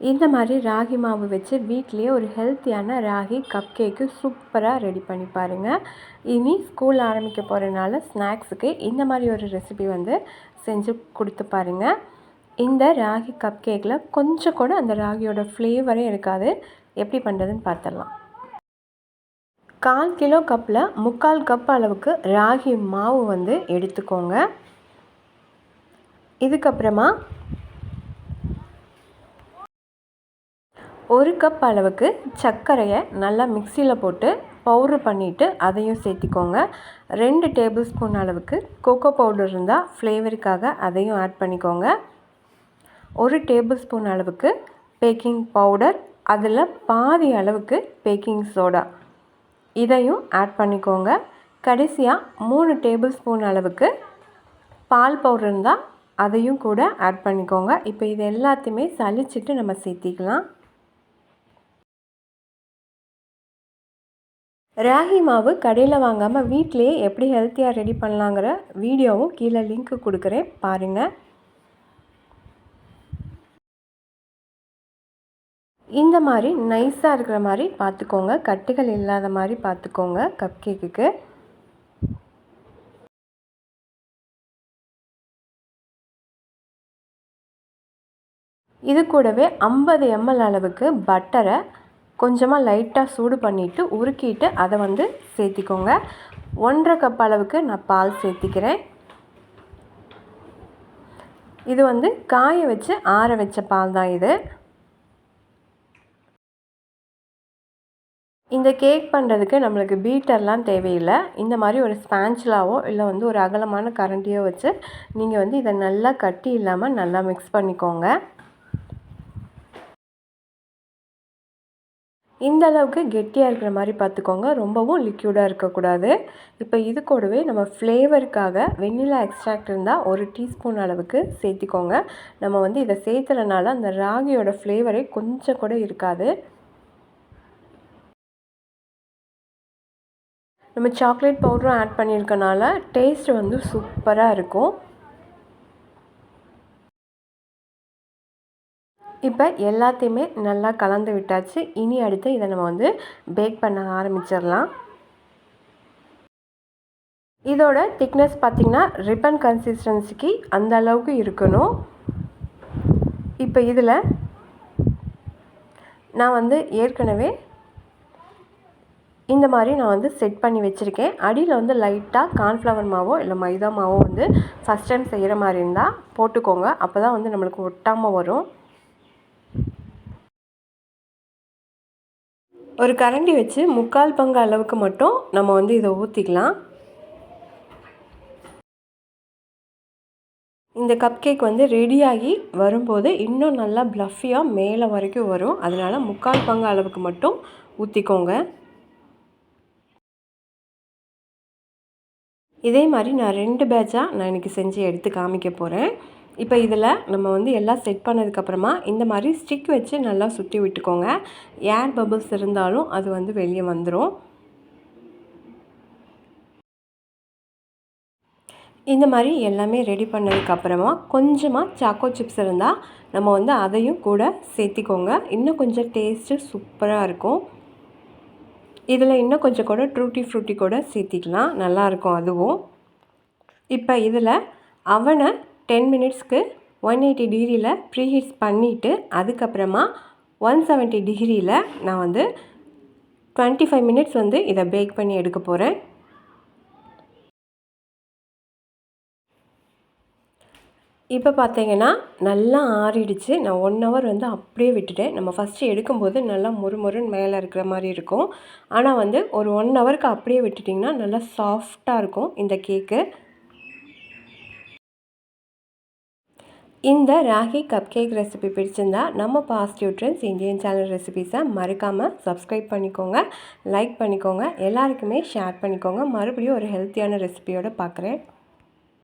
இந்த மாதிரி ராகி மாவு வச்சு வீட்லேயே ஒரு ஹெல்த்தியான ராகி கப் கேக்கு சூப்பராக ரெடி பண்ணி பாருங்கள் இனி ஸ்கூல் ஆரம்பிக்க போகிறனால ஸ்நாக்ஸுக்கு இந்த மாதிரி ஒரு ரெசிபி வந்து செஞ்சு கொடுத்து பாருங்கள் இந்த ராகி கப் கேக்கில் கொஞ்சம் கூட அந்த ராகியோட ஃப்ளேவரே இருக்காது. எப்படி பண்ணுறதுன்னு பார்த்துடலாம் கால் கிலோ கப்பில் முக்கால் கப் அளவுக்கு ராகி மாவு வந்து எடுத்துக்கோங்க. இதுக்கப்புறமா ஒரு கப் அளவுக்கு சர்க்கரையை நல்லா மிக்சியில் போட்டு பவுட்ரு பண்ணிவிட்டு அதையும் சேர்த்திக்கோங்க. ரெண்டு டேபிள் ஸ்பூன் அளவுக்கு கோகோ பவுடர் இருந்தால் ஃப்ளேவருக்காக அதையும் ஆட் பண்ணிக்கோங்க. ஒரு டேபிள் ஸ்பூன் அளவுக்கு பேக்கிங் பவுடர் அதில் பாதி அளவுக்கு பேக்கிங் சோடா இதையும் ஆட் பண்ணிக்கோங்க. கடைசியாக மூணு டேபிள் ஸ்பூன் அளவுக்கு பால் பவுடர் இருந்தால் அதையும் கூட ஆட் பண்ணிக்கோங்க. இப்போ இது எல்லாத்தையுமே சளிச்சிட்டு நம்ம சேர்த்திக்கலாம். ராகி மாவு கடையில் வாங்காமல் வீட்டிலேயே எப்படி ஹெல்த்தியாக ரெடி பண்ணலாங்கிற வீடியோவும் கீழே லிங்க்கு கொடுக்குறேன். பாருங்கள் இந்த மாதிரி நைஸாக இருக்கிற மாதிரி பார்த்துக்கோங்க. கட்டுகள் இல்லாத மாதிரி பார்த்துக்கோங்க கப் கேக்குக்கு இது கூடவே ஐம்பது எம்எல் அளவுக்கு பட்டரை கொஞ்சமாக லைட்டாக சூடு பண்ணிவிட்டு உருக்கிட்டு அதை வந்து சேர்த்திக்கோங்க. ஒன்றரை கப் அளவுக்கு நான் பால் சேர்த்திக்கிறேன். இது வந்து காய வச்சு ஆற வச்ச பால் தான் இது. இந்த கேக் பண்ணுறதுக்கு நம்மளுக்கு பீட்டர்லாம் தேவையில்லை. இந்த மாதிரி ஒரு ஸ்பான்ச்லாவோ இல்லை வந்து ஒரு அகலமான கரண்டியோ வச்சு நீங்கள் வந்து இதை நல்லா கட்டி இல்லாமல் நல்லா மிக்ஸ் பண்ணிக்கோங்க. இந்த அளவுக்கு கெட்டியாக இருக்கிற மாதிரி பார்த்துக்கோங்க. ரொம்பவும் லிக்யூடாக இருக்கக்கூடாது. இப்போ இது கூடவே நம்ம ஃப்ளேவருக்காக வெண்ணிலா எக்ஸ்ட்ராக்ட் இருந்தால் ஒரு டீஸ்பூன் அளவுக்கு சேர்த்திக்கோங்க. நம்ம வந்து இதை சேர்த்துறனால அந்த ராகியோட ஃப்ளேவரே கொஞ்சம் கூட இருக்காது. நம்ம சாக்லேட் பவுடரும் ஆட் பண்ணியிருக்கனால டேஸ்ட் வந்து சூப்பராக இருக்கும். இப்போ எல்லாத்தையுமே நல்லா கலந்து விட்டாச்சு. இனி அடுத்து இதை நம்ம வந்து பேக் பண்ண ஆரம்பிச்சிடலாம். இதோட திக்னஸ் பார்த்திங்கன்னா ரிப்பன் கன்சிஸ்டன்சிக்கு அந்த அளவுக்கு இருக்கணும். இப்போ இதில் நான் வந்து ஏற்கனவே இந்த மாதிரி நான் வந்து செட் பண்ணி வச்சுருக்கேன். அடியில் வந்து லைட்டாக கார்ன்ஃப்ளவர் மாவோ இல்லை மைதா மாவோ வந்து ஃபஸ்ட் டைம் செய்கிற மாதிரி இருந்தால் போட்டுக்கோங்க. அப்போ தான் வந்து நம்மளுக்கு ஒட்டாமல் வரும். ஒரு கரண்டி வச்சு முக்கால் பங்கு அளவுக்கு மட்டும் நம்ம வந்து இதை ஊற்றிக்கலாம் இந்த கப் கேக் வந்து ரெடியாகி வரும்போது இன்னும் நல்லா ப்ளஃபியாக மேலே வரைக்கும் வரும். அதனால் முக்கால் பங்கு அளவுக்கு மட்டும் ஊற்றிக்கோங்க இதே மாதிரி நான் ரெண்டு பேட்சாக நான் இன்றைக்கி செஞ்சு எடுத்து காமிக்க போகிறேன் இப்போ இதில் நம்ம வந்து எல்லாம் செட் பண்ணதுக்கப்புறமா இந்த மாதிரி ஸ்டிக் வச்சு நல்லா சுற்றி விட்டுக்கோங்க. ஏர் பபிள்ஸ் இருந்தாலும் அது வந்து வெளியே வந்துடும் இந்த மாதிரி எல்லாமே ரெடி பண்ணதுக்கப்புறமா கொஞ்சமாக சாக்கோ சிப்ஸ் இருந்தால் நம்ம வந்து அதையும் கூட சேர்த்திக்கோங்க. இன்னும் கொஞ்சம் டேஸ்ட்டு சூப்பராக இருக்கும். இதில் இன்னும் கொஞ்சம் கூட ட்ரூட்டி ஃப்ரூட்டி கூட சேர்த்திக்கலாம். நல்லாயிருக்கும் அதுவும். இப்போ இதில் அவனை டென் மினிட்ஸ்க்கு ஒன் எயிட்டி டிகிரியில் ப்ரீஹீட்ஸ் பண்ணிவிட்டு அதுக்கப்புறமா ஒன் செவன்ட்டி டிகிரியில் நான் வந்து டுவெண்ட்டி ஃபைவ் மினிட்ஸ் வந்து இதை பேக் பண்ணி எடுக்க போகிறேன் இப்போ பார்த்தீங்கன்னா நல்லா ஆறிடுச்சு. நான் ஒன் ஹவர் வந்து அப்படியே விட்டுட்டேன். நம்ம ஃபஸ்ட்டு எடுக்கும்போது நல்லா முறுமுறுன்னு மேலே இருக்கிற மாதிரி இருக்கும். ஆனால் வந்து ஒரு ஒன் ஹவருக்கு அப்படியே விட்டுட்டிங்கன்னா நல்லா சாஃப்டாக இருக்கும் இந்த கேக்கு இந்த ராகி கப் கேக் ரெசிபி பிடிச்சிருந்தா நம்ம பாசிட்டிவ் ட்ரெண்ட்ஸ் இந்தியன் சேனல் ரெசிபிஸை மறக்காமல் சப்ஸ்கிரைப் பண்ணிக்கோங்க லைக் பண்ணிக்கோங்க எல்லாருக்குமே ஷேர் பண்ணிக்கோங்க. மறுபடியும் ஒரு ஹெல்த்தியான ரெசிபியோடு பார்க்குறேன்